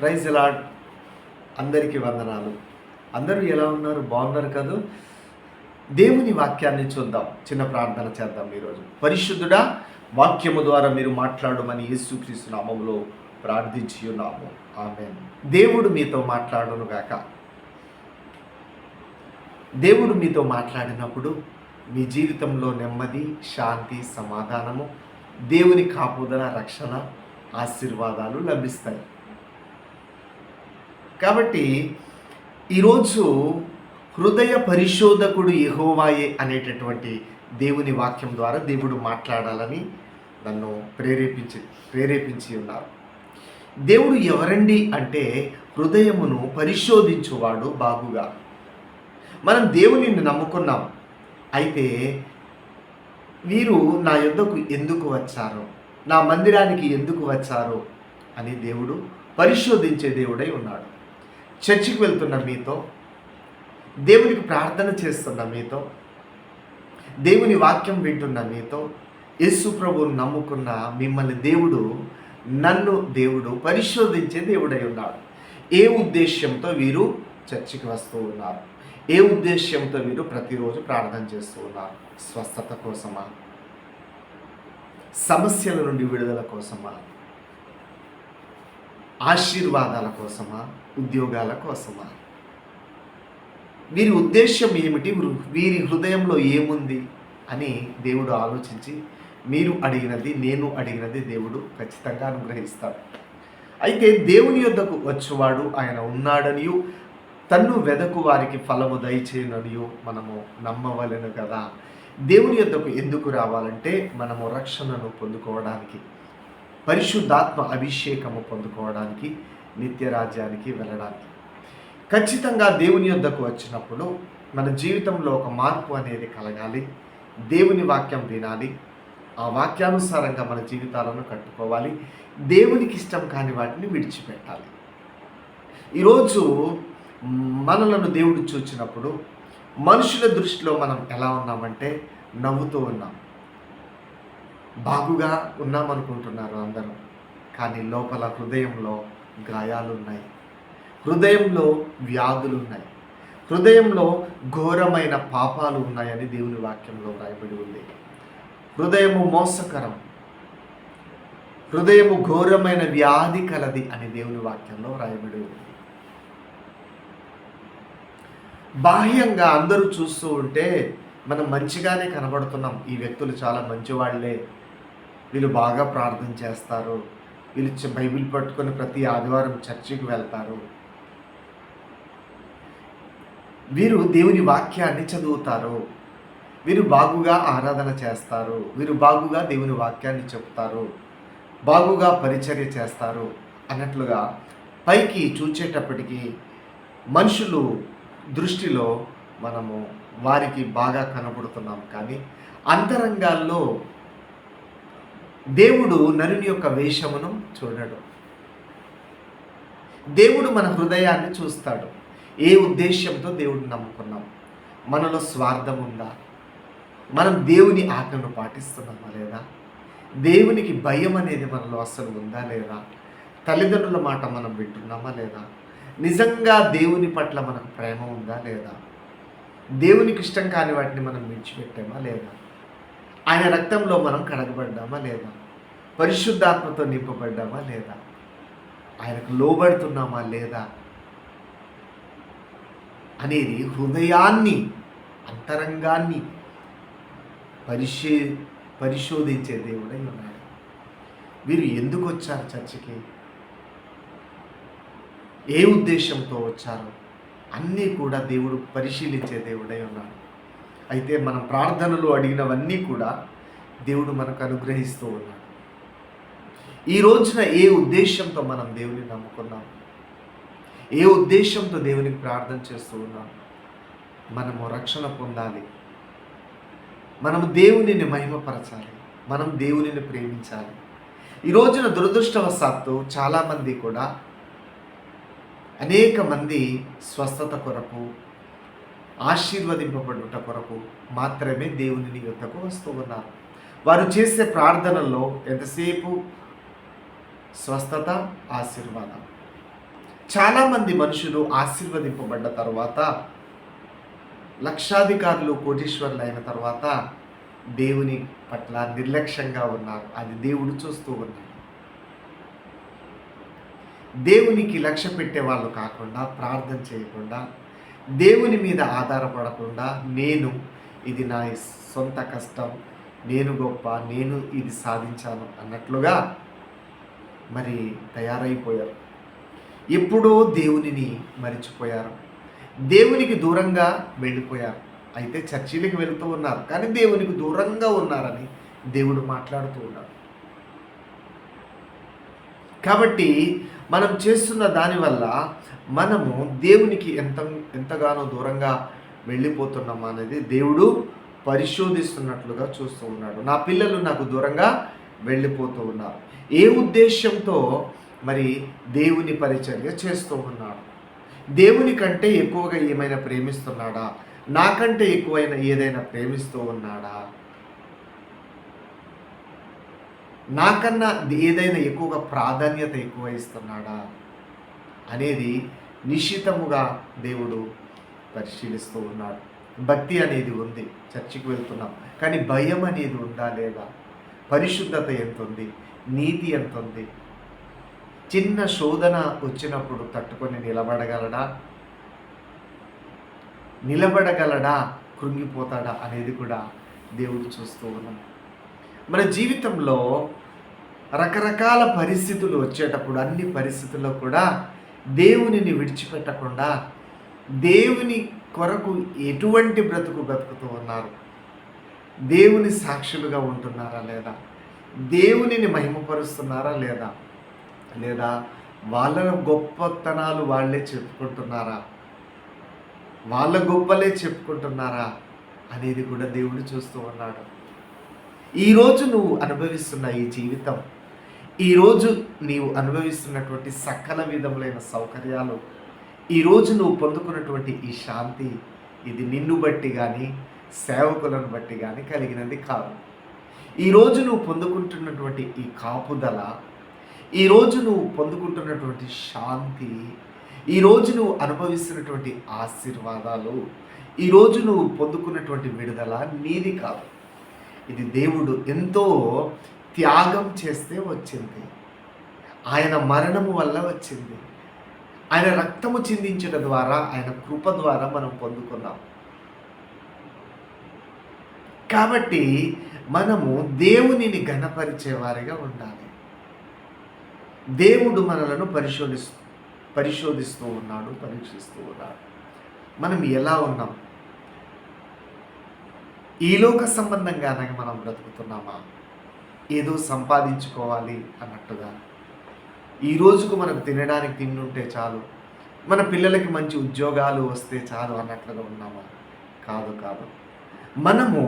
Rise lord. అందరికీ వందనాలు. అందరూ ఎలా ఉన్నారు? బాగున్నారు కదా? దేవుని వాక్యాన్ని చూద్దాం. చిన్న ప్రార్థన చేద్దాం ఈరోజు. పరిశుద్ధుడా వాక్యము ద్వారా మీరు మాట్లాడమని యేసుక్రీస్తు నామంలో ప్రార్థించి ఉన్నాము ఆమె దేవుడు మీతో మాట్లాడును గాక. దేవుడు మీతో మాట్లాడినప్పుడు మీ జీవితంలో నెమ్మది శాంతి సమాధానము దేవుని కాపుదల రక్షణ ఆశీర్వాదాలు లభిస్తాయి. కాబట్టి ఈరోజు హృదయ పరిశోధకుడు ఎహోవాయే అనేటటువంటి దేవుని వాక్యం ద్వారా దేవుడు మాట్లాడాలని నన్ను ప్రేరేపించి ప్రేరేపించి ఉన్నారు. దేవుడు ఎవరండి అంటే హృదయమును పరిశోధించువాడు బాగుగా. మనం దేవునిని నమ్ముకున్నాం. అయితే వీరు నా యొద్దకు ఎందుకు వచ్చారు? నా మందిరానికి ఎందుకు వచ్చారు? అని దేవుడు పరిశోధించే దేవుడై ఉన్నాడు. చర్చికి వెళ్తున్న మీతో దేవునికి ప్రార్థన చేస్తున్న మీతో దేవుని వాక్యం వింటున్న మీతో యేసు ప్రభువును నమ్ముకున్న మిమ్మల్ని దేవుడు నన్ను దేవుడు పరిశోధించే దేవుడై ఉన్నాడు. ఏ ఉద్దేశ్యంతో వీరు చర్చికి వస్తూ ఉన్నారు? ఏ ఉద్దేశ్యంతో వీరు ప్రతిరోజు ప్రార్థన చేస్తూ ఉన్నారు? స్వస్థత కోసమా? సమస్యల నుండి విడుదల కోసమా? ఆశీర్వాదాల కోసమా? ఉద్యోగాల కోసమా? వీరి ఉద్దేశం ఏమిటి? వృ- వీరి హృదయంలో ఏముంది? అని దేవుడు ఆలోచించి మీరు అడిగినది నేను అడిగినది దేవుడు ఖచ్చితంగా అనుగ్రహిస్తాడు. అయితే దేవుని యొద్దకు వచ్చేవాడు ఆయన ఉన్నాడనియు తన్ను వెదకు వారికి ఫలము దయచేయననియు మనము నమ్మవలెను కదా. దేవుని యొద్దకు ఎందుకు రావాలంటే మనము రక్షణను పొందుకోవడానికి. పరిశుద్ధాత్మ అభిషేకము పొందుకోవడానికి నిత్య రాజ్యానికి వెళ్ళడానికి. ఖచ్చితంగా దేవుని యొద్దకు వచ్చినప్పుడు మన జీవితంలో ఒక మార్పు అనేది కలగాలి. దేవుని వాక్యం వినాలి. ఆ వాక్యానుసారంగా మన జీవితాలను కట్టుకోవాలి. దేవునికి ఇష్టం కాని వాటిని విడిచిపెట్టాలి. ఈరోజు మనలను దేవుడు చూచినప్పుడు మనుషుల దృష్టిలో మనం ఎలా ఉన్నామంటే నవ్వుతూ ఉన్నాం. బాగుగా ఉన్నామనుకుంటున్నారు అందరూ. కానీ లోపల హృదయంలో గాయాలు ఉన్నాయి హృదయంలో వ్యాధులు ఉన్నాయి హృదయంలో ఘోరమైన పాపాలు ఉన్నాయని దేవుని వాక్యంలో రాయబడి ఉంది. హృదయము మోసకరం. హృదయము ఘోరమైన వ్యాధి కలది అని దేవుని వాక్యంలో రాయబడి ఉంది. బాహ్యంగా అందరూ చూస్తూ ఉంటే మనం మంచిగానే కనబడుతున్నాం. ఈ వ్యక్తులు చాలా మంచివాళ్ళే. వీళ్ళు బాగా ప్రార్థన చేస్తారు. వీళ్ళు బైబిల్ పట్టుకొని ప్రతి ఆదివారం చర్చికి వెళ్తారు. వీరు దేవుని వాక్యాన్ని చదువుతారు. వీరు బాగుగా ఆరాధన చేస్తారు. వీరు బాగుగా దేవుని వాక్యాన్ని చెప్తారు. బాగుగా పరిచర్య చేస్తారు అన్నట్లుగా పైకి చూచేటప్పటికీ మనుషులు దృష్టిలో మనము వారికి బాగా కనబడుతున్నాం కానీ అంతరంగాల్లో దేవుడు నరుని యొక్క వేషమును చూడడు. దేవుడు మన హృదయాన్ని చూస్తాడు. ఏ ఉద్దేశంతో దేవుడిని నమ్ముకున్నాం? మనలో స్వార్థం ఉందా? మనం దేవుని ఆజ్ఞను పాటిస్తున్నామా లేదా? దేవునికి భయం అనేది మనలో అస్సలు ఉందా లేదా? తల్లిదండ్రుల మాట మనం వింటున్నామా లేదా? నిజంగా దేవుని పట్ల మనకు ప్రేమ ఉందా లేదా? దేవునికి ఇష్టం కాని వాటిని మనం విడిచిపెట్టామా లేదా? ఆయన రక్తంలో మనం కడగబడ్డామా లేదా? పరిశుద్ధాత్మతో నింపబడ్డామా లేదా? ఆయనకు లోబడుతున్నామా లేదా? అనేది హృదయాన్ని అంతరంగాన్ని పరిశీ పరిశోధించే దేవుడై ఉన్నాడు. వీరు ఎందుకు వచ్చారు చర్చికి? ఏ ఉద్దేశంతో వచ్చారు? అన్నీ కూడా దేవుడు పరిశీలించే దేవుడై ఉన్నాడు. అయితే మనం ప్రార్థనలు అడిగినవన్నీ కూడా దేవుడు మనకు అనుగ్రహిస్తూ ఉన్నాడు. ఈ రోజున ఏ ఉద్దేశంతో మనం దేవుని నమ్ముకున్నాం? ఏ ఉద్దేశంతో దేవునికి ప్రార్థన చేస్తూ ఉన్నాం? మనము రక్షణ పొందాలి. మనము దేవునిని మహిమపరచాలి. మనం దేవునిని ప్రేమించాలి. ఈ రోజున దురదృష్టవశాత్తు చాలామంది కూడా అనేక మంది స్వస్థత కొరకు ఆశీర్వదింపబడుట కొరకు మాత్రమే దేవుని వద్దకు వస్తూ ఉన్నారు వారు చేసే ప్రార్థనల్లో ఎంతసేపు? స్వస్థత ఆశీర్వాదం. చాలామంది మనుషులు ఆశీర్వదింపబడ్డ తర్వాత లక్షాధికారులు కోటీశ్వరులు అయిన తర్వాత దేవుని పట్ల నిర్లక్ష్యంగా ఉన్నారు. అది దేవుడు చూస్తూ ఉన్నాడు. దేవునికి లక్ష్య పెట్టే వాళ్ళు కాకుండా ప్రార్థన చేయకుండా దేవుని మీద ఆధారపడకుండా నేను ఇది నా సొంత కష్టం నేను గొప్ప నేను ఇది సాధించాను అన్నట్లుగా మరి తయారైపోయారు. ఎప్పుడో దేవునిని మరిచిపోయారు. దేవునికి దూరంగా వెళ్ళిపోయారు. అయితే చర్చిలకు వెళుతూ ఉన్నారు. కానీ దేవునికి దూరంగా ఉన్నారని దేవుడు మాట్లాడుతూ ఉన్నాడు కాబట్టి మనం చేస్తున్న దానివల్ల మనము దేవునికి ఎంత ఎంతగానో దూరంగా వెళ్ళిపోతున్నాం అనేది దేవుడు పరిశోధిస్తున్నట్లుగా చూస్తూ ఉన్నాడు. నా పిల్లలు నాకు దూరంగా వెళ్ళిపోతూ ఉన్నారు. ఏ ఉద్దేశంతో మరి దేవుని పరిచర్య చేస్తూ ఉన్నాడు. దేవుని కంటే ఎక్కువగా ఏమైనా ప్రేమిస్తున్నాడా? నాకంటే ఎక్కువైన ఏదైనా ప్రేమిస్తూ ఉన్నాడా? నాకన్నా ఏదైనా ఎక్కువగా ప్రాధాన్యత ఎక్కువ ఇస్తున్నాడా అనేది నిశ్చితముగా దేవుడు పరిశీలిస్తూ ఉన్నాడు. భక్తి అనేది ఉంది చర్చికి వెళ్తున్నాం. కానీ భయం అనేది ఉందా లేదా? పరిశుద్ధత ఎంత ఉంది నీతి ఎంత ఉంది చిన్న శోధన వచ్చినప్పుడు తట్టుకొని నిలబడగలడా? నిలబడగలడా? కృంగిపోతాడా? అనేది కూడా దేవుడు చూస్తూ ఉన్నాం మన జీవితంలో రకరకాల పరిస్థితులు వచ్చేటప్పుడు అన్ని పరిస్థితుల్లో కూడా దేవునిని విడిచిపెట్టకుండా దేవుని కొరకు ఎటువంటి బ్రతుకు బ్రతుకుతూ ఉన్నారు? దేవుని సాక్షులుగా ఉంటున్నారా లేదా? దేవునిని మహిమపరుస్తున్నారా లేదా? లేదా వాళ్ళ గొప్పతనాలు వాళ్ళే చెప్పుకుంటున్నారా? వాళ్ళ గొప్పలే చెప్పుకుంటున్నారా? అనేది కూడా దేవుడు చూస్తూ ఉన్నాడు. ఈరోజు నువ్వు అనుభవిస్తున్న ఈ జీవితం ఈరోజు నీవు అనుభవిస్తున్నటువంటి సకల విధములైన సౌకర్యాలు ఈరోజు నువ్వు పొందుకున్నటువంటి ఈ శాంతి ఇది నిన్ను బట్టి కానీ సేవకులను బట్టి కానీ కలిగినది కాదు. ఈరోజు నువ్వు పొందుకుంటున్నటువంటి ఈ కాపుదల ఈరోజు నువ్వు పొందుకుంటున్నటువంటి శాంతి ఈరోజు నువ్వు అనుభవిస్తున్నటువంటి ఆశీర్వాదాలు ఈరోజు నువ్వు పొందుకున్నటువంటి విడుదల నీది కాదు. ఇది దేవుడు ఎంతో త్యాగం చేస్తే వచ్చింది. ఆయన మరణము వల్ల వచ్చింది. ఆయన రక్తము చిందించడం ద్వారా ఆయన కృప ద్వారా మనం పొందుకున్నాం. కాబట్టి మనము దేవునిని గణపరిచేవారిగా ఉండాలి. దేవుడు మనలను పరిశోధిస్తూ పరిశోధిస్తూ ఉన్నాడు పరీక్షిస్తూ ఉన్నాడు. మనం ఎలా ఉన్నాం? ఈ లోక సంబంధంగానే మనం బ్రతుకుతున్నామా? ఏదో సంపాదించుకోవాలి అన్నట్టుగా. ఈ రోజుకు మనకు తినడానికి తిండుంటే చాలు. మన పిల్లలకి మంచి ఉద్యోగాలు వస్తే చాలు అన్నట్లుగా ఉన్నామా? కాదు కాదు. మనము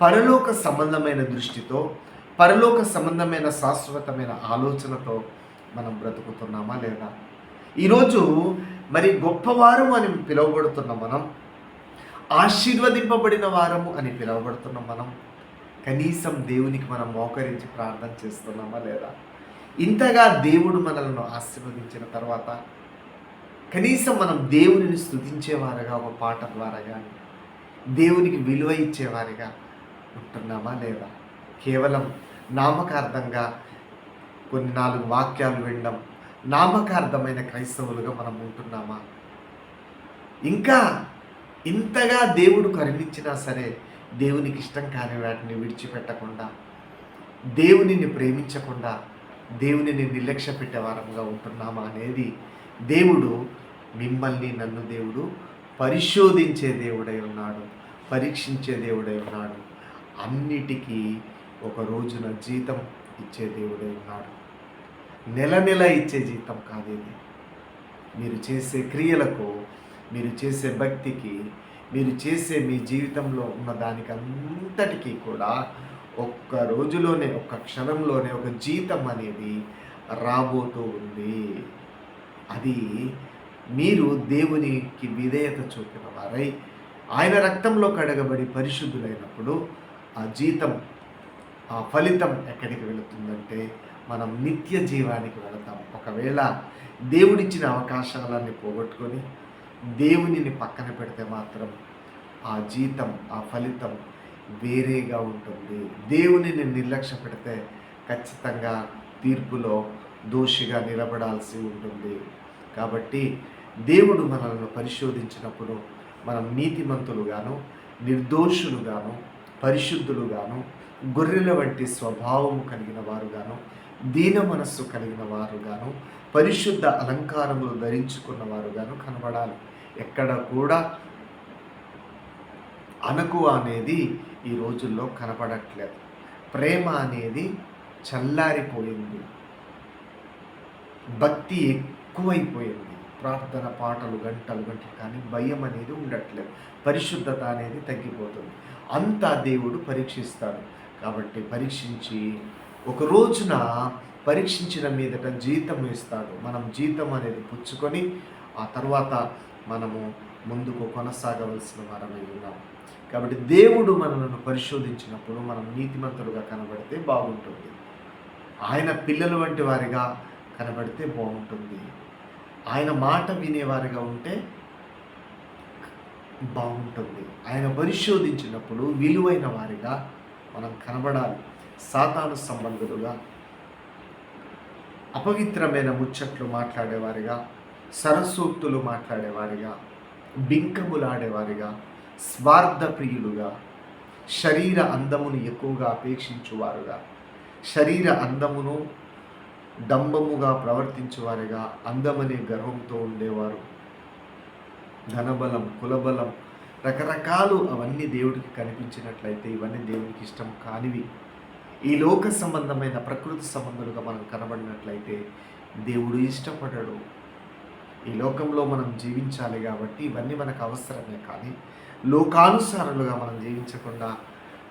పరలోక సంబంధమైన దృష్టితో పరలోక సంబంధమైన శాశ్వతమైన ఆలోచనతో మనం బ్రతుకుతున్నామా లేదా? ఈరోజు మరి గొప్పవారు అని పిలువబడుతున్న మనం ఆశీర్వదింపబడిన వారము అని పిలువబడుతున్న మనం కనీసం దేవునికి మనం మోకరించి ప్రార్థన చేస్తున్నామా లేదా? ఇంతగా దేవుడు మనలను ఆశీర్వదించిన తర్వాత కనీసం మనం దేవునిని స్థుతించేవారుగా ఒక పాట ద్వారా కానీ దేవునికి విలువ ఇచ్చేవారిగా ఉంటున్నామా లేదా? కేవలం నామకార్థంగా కొన్ని నాలుగు వాక్యాలు వినడం నామకార్థమైన క్రైస్తవులుగా మనం ఉంటున్నామా? ఇంకా ఇంతగా దేవుడు కరుణించినా సరే దేవునికి ఇష్టం కాని వాటిని విడిచిపెట్టకుండా దేవునిని ప్రేమించకుండా దేవునిని నిర్లక్ష్య పెట్టేవారంగా ఉంటున్నామా అనేది దేవుడు మిమ్మల్ని నన్ను దేవుడు పరిశోధించే దేవుడై ఉన్నాడు పరీక్షించే దేవుడై ఉన్నాడు. అన్నిటికీ ఒక రోజున జీతం ఇచ్చే దేవుడై ఉన్నాడు. నెల నెల ఇచ్చే జీతం కాదేది మీరు చేసే క్రియలకు మీరు చేసే భక్తికి మీరు చేసే మీ జీవితంలో ఉన్న దానికంతటికీ కూడా ఒక్క రోజులోనే ఒక్క క్షణంలోనే ఒక జీతం అనేది రాబోతూ ఉంది. అది మీరు దేవునికి విధేయత చూపిన వారై ఆయన రక్తంలో కడగబడి పరిశుద్ధులైనప్పుడు ఆ జీతం ఆ ఫలితం ఎక్కడికి వెళుతుందంటే మనం నిత్య జీవానికి వెళతాం. ఒకవేళ దేవుడిచ్చిన అవకాశాలన్నీ పోగొట్టుకొని దేవునిని పక్కన పెడితే మాత్రం ఆ జీతం ఆ ఫలితం వేరేగా ఉంటుంది. దేవునిని నిర్లక్ష్య పెడితే ఖచ్చితంగా తీర్పులో దోషిగా నిలబడాల్సి ఉంటుంది. కాబట్టి దేవుడు మనల్ని పరిశోధించినప్పుడు మనం నీతిమంతులుగాను నిర్దోషులుగాను పరిశుద్ధులుగాను గొర్రెల వంటి స్వభావము కలిగిన వారుగాను దీన మనస్సు కలిగిన వారుగాను పరిశుద్ధ అలంకారములు ధరించుకున్న వారుగాను కనబడాలి. ఎక్కడ కూడా అనకు అనేది ఈ రోజుల్లో కనపడట్లేదు. ప్రేమ అనేది చల్లారిపోయింది. భక్తి ఎక్కువైపోయింది. ప్రార్థన పాటలు గంటలు గంటలు కానీ భయం అనేది ఉండట్లేదు. పరిశుద్ధత అనేది తగ్గిపోతుంది. అంతా దేవుడు పరీక్షిస్తాడు. కాబట్టి పరీక్షించి ఒక రోజున పరీక్షించిన మీదట జీతం ఇస్తాడు. మనం జీతం అనేది పుచ్చుకొని ఆ తర్వాత మనము ముందుకు కొనసాగవలసిన వారమై ఉన్నాం. కాబట్టి దేవుడు మనలను పరిశోధించినప్పుడు మనం నీతిమంతులుగా కనబడితే బాగుంటుంది. ఆయన పిల్లలు వంటి వారిగా కనబడితే బాగుంటుంది. ఆయన మాట వినేవారిగా ఉంటే బాగుంటుంది. ఆయన పరిశోధించినప్పుడు విలువైన వారిగా మనం కనబడాలి. సాతాను సంబంధులుగా అపవిత్రమైన ముచ్చట్లు మాట్లాడేవారిగా సరస్సూక్తులు మాట్లాడేవారిగా బింకములాడేవారిగా స్వార్థప్రియులుగా శరీర అందమును ఎక్కువగా అపేక్షించువారుగా శరీర అందమును డంబముగా ప్రవర్తించేవారుగా అందమనే గర్వంతో ఉండేవారు. ధనబలం కులబలం రకరకాలు అవన్నీ దేవుడికి కనిపించినట్లయితే ఇవన్నీ దేవుడికి ఇష్టం కానివి. ఈ లోక సంబంధమైన ప్రకృతి సంబంధాలుగా మనం కనబడినట్లయితే దేవుడు ఇష్టపడడు. ఈ లోకంలో మనం జీవించాలి కాబట్టి ఇవన్నీ మనకు అవసరమే కానీ లోకానుసారాలుగా మనం జీవించకుండా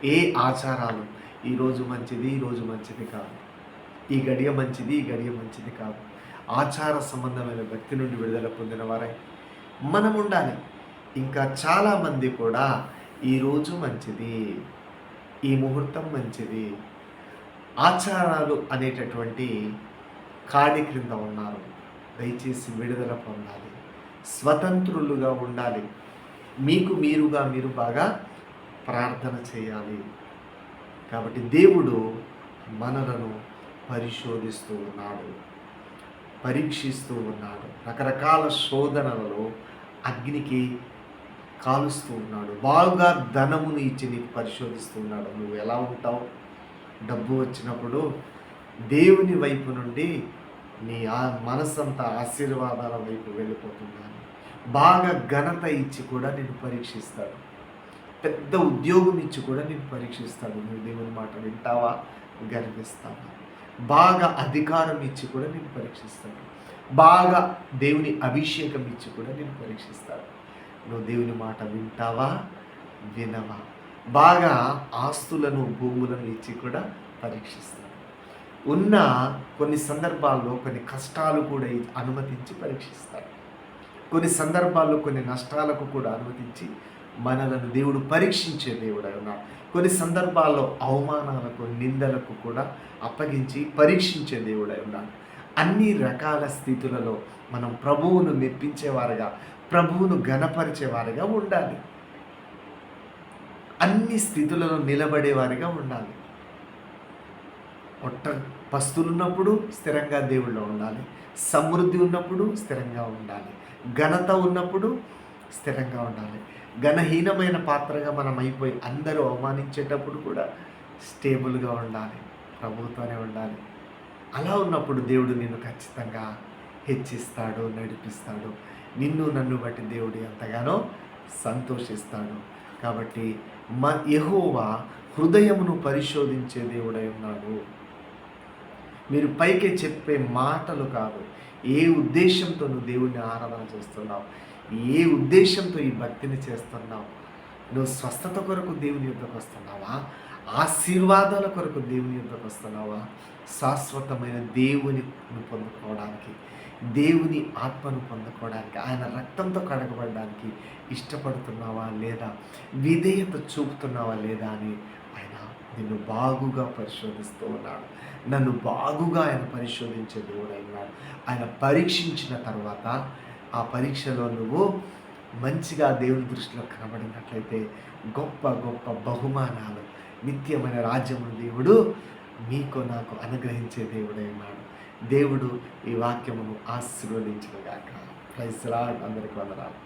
ఏ ఆచారాలు ఈరోజు మంచిది ఈరోజు మంచిది కాదు. ఈ గడియ మంచిది ఈ గడియ మంచిది కాదు. ఆచార సంబంధమైన వ్యక్తి నుండి విడుదల పొందిన వారై మనం ఉండాలి. ఇంకా చాలామంది కూడా ఈరోజు మంచిది ఈ ముహూర్తం మంచిది ఆచారాలు అనేటటువంటి కాడి క్రింద ఉన్నారు. దయచేసి విడుదల పొందాలి. స్వతంత్రులుగా ఉండాలి. మీకు మీరుగా మీరు బాగా ప్రార్థన చేయాలి. కాబట్టి దేవుడు మనలను పరిశోధిస్తూ ఉన్నాడు. పరీక్షిస్తూ ఉన్నాడు. రకరకాల శోధనలలో అగ్నికి కాలుస్తూ ఉన్నాడు. బాగా ధనమును ఇచ్చి నీకు పరిశోధిస్తూ ఉన్నాడు. నువ్వు ఎలా ఉంటావు? డబ్బు వచ్చినప్పుడు దేవుని వైపు నుండి నీ ఆ మనసంతా ఆశీర్వాదాల వైపు వెళ్ళిపోతున్నాను. బాగా ఘనత ఇచ్చి కూడా నేను పరీక్షిస్తాడు. పెద్ద ఉద్యోగం ఇచ్చి కూడా నేను పరీక్షిస్తాడు. నువ్వు దేవుని మాట వింటావా? గర్విస్తావా? బాగా అధికారం ఇచ్చి కూడా నేను పరీక్షిస్తాను బాగా దేవుని అభిషేకం ఇచ్చి కూడా నేను పరీక్షిస్తాను నువ్వు దేవుని మాట వింటావా? వినవా? బాగా ఆస్తులను భూములను ఇచ్చి కూడా పరీక్షిస్తాను ఉన్న కొన్ని సందర్భాల్లో కొన్ని కష్టాలు కూడా అనుమతించి పరీక్షిస్తాడు కొన్ని సందర్భాల్లో కొన్ని నష్టాలకు కూడా అనుమతించి మనలను దేవుడు పరీక్షించే దేవుడై ఉన్నాడు కొన్ని సందర్భాల్లో అవమానాలకు నిందలకు కూడా అప్పగించి పరీక్షించే దేవుడై ఉన్నాడు అన్ని రకాల స్థితులలో మనం ప్రభువును మెప్పించేవారుగా ప్రభువును గణపరిచేవారుగా ఉండాలి. అన్ని స్థితులలో నిలబడేవారిగా ఉండాలి. ఒట్ట పస్తులున్నప్పుడు స్థిరంగా దేవుళ్ళో ఉండాలి. సమృద్ధి ఉన్నప్పుడు స్థిరంగా ఉండాలి. ఘనత ఉన్నప్పుడు స్థిరంగా ఉండాలి. ఘనహీనమైన పాత్రగా మనం అయిపోయి అందరూ అవమానించేటప్పుడు కూడా స్టేబుల్గా ఉండాలి. ప్రభుత్వనే ఉండాలి. అలా ఉన్నప్పుడు దేవుడు నిన్ను ఖచ్చితంగా హెచ్చిస్తాడు నడిపిస్తాడు. నిన్ను నన్ను బట్టి దేవుడు ఎంతగానో సంతోషిస్తాడు. కాబట్టి మ యహోవా హృదయమును పరిశోధించే దేవుడై ఉన్నాడు. మీరు పైకి చెప్పే మాటలు కాదు ఏ ఉద్దేశంతో నువ్వు దేవుడిని ఆరాధన చేస్తున్నావు ఏ ఉద్దేశంతో ఈ భక్తిని చేస్తున్నావు నువ్వు స్వస్థత కొరకు దేవుని యుద్ధకు వస్తున్నావా ఆశీర్వాదాల కొరకు దేవుని యుద్ధకు వస్తున్నావా శాశ్వతమైన దేవుని పొందుకోవడానికి దేవుని ఆత్మను పొందుకోవడానికి ఆయన రక్తంతో కడగబడడానికి ఇష్టపడుతున్నావా లేదా? విధేయత చూపుతున్నావా లేదా అని ఆయన నిన్ను బాగుగా పరిశోధిస్తూ ఉన్నాడు. నన్ను బాగుగా ఆయన పరిశోధించే దేవుడు ఉన్నాడు ఆయన పరీక్షించిన తర్వాత ఆ పరీక్షలో నువ్వు మంచిగా దేవుని దృష్టిలో కనబడినట్లయితే గొప్ప గొప్ప బహుమానాలు నిత్యమైన రాజ్యమును దేవుడు మీకు నాకు అనుగ్రహించే దేవుడై ఉన్నాడు దేవుడు ఈ వాక్యమును ఆశీర్వదించిన గాక. ప్రైజ్ లాడ్ అందరికి వందనాలు.